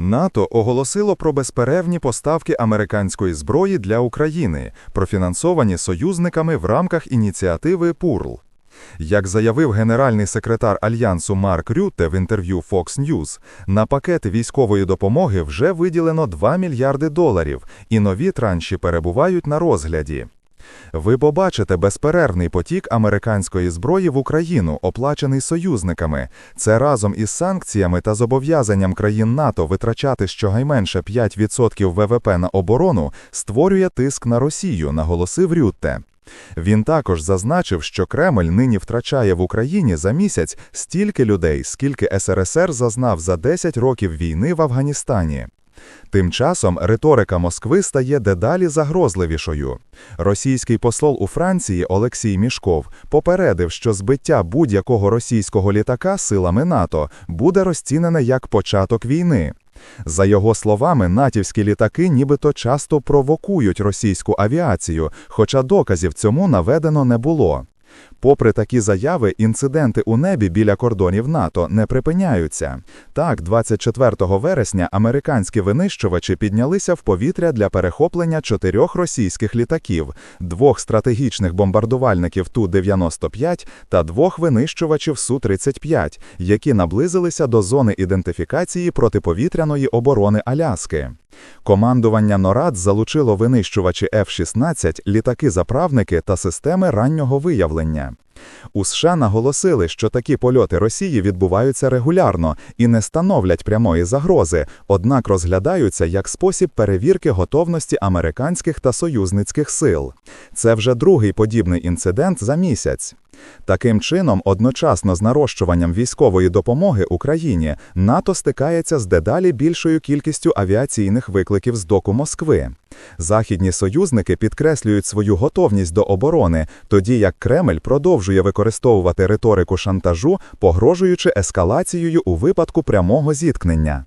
НАТО оголосило про безперервні поставки американської зброї для України, профінансовані союзниками в рамках ініціативи ПУРЛ. Як заявив генеральний секретар Альянсу Марк Рютте в інтерв'ю Fox News, на пакети військової допомоги вже виділено 2 мільярди доларів, і нові транші перебувають на розгляді. Ви побачите безперервний потік американської зброї в Україну, оплачений союзниками. Це разом із санкціями та зобов'язанням країн НАТО витрачати щонайменше 5% ВВП на оборону створює тиск на Росію, наголосив Рютте. Він також зазначив, що Кремль нині втрачає в Україні за місяць стільки людей, скільки СРСР зазнав за 10 років війни в Афганістані. Тим часом риторика Москви стає дедалі загрозливішою. Російський посол у Франції Олексій Мішков попередив, що збиття будь-якого російського літака силами НАТО буде розцінене як початок війни. За його словами, натівські літаки нібито часто провокують російську авіацію, хоча доказів цьому наведено не було. Попри такі заяви, інциденти у небі біля кордонів НАТО не припиняються. Так, 24 вересня американські винищувачі піднялися в повітря для перехоплення чотирьох російських літаків, двох стратегічних бомбардувальників Ту-95 та двох винищувачів Су-35, які наблизилися до зони ідентифікації протиповітряної оборони Аляски. Командування НОРАД залучило винищувачі F-16, літаки-заправники та системи раннього виявлення. У США наголосили, що такі польоти Росії відбуваються регулярно і не становлять прямої загрози, однак розглядаються як спосіб перевірки готовності американських та союзницьких сил. Це вже другий подібний інцидент за місяць. Таким чином, одночасно з нарощуванням військової допомоги Україні НАТО стикається з дедалі більшою кількістю авіаційних викликів з доку Москви. Західні союзники підкреслюють свою готовність до оборони, тоді як Кремль продовжує використовувати риторику шантажу, погрожуючи ескалацією у випадку прямого зіткнення.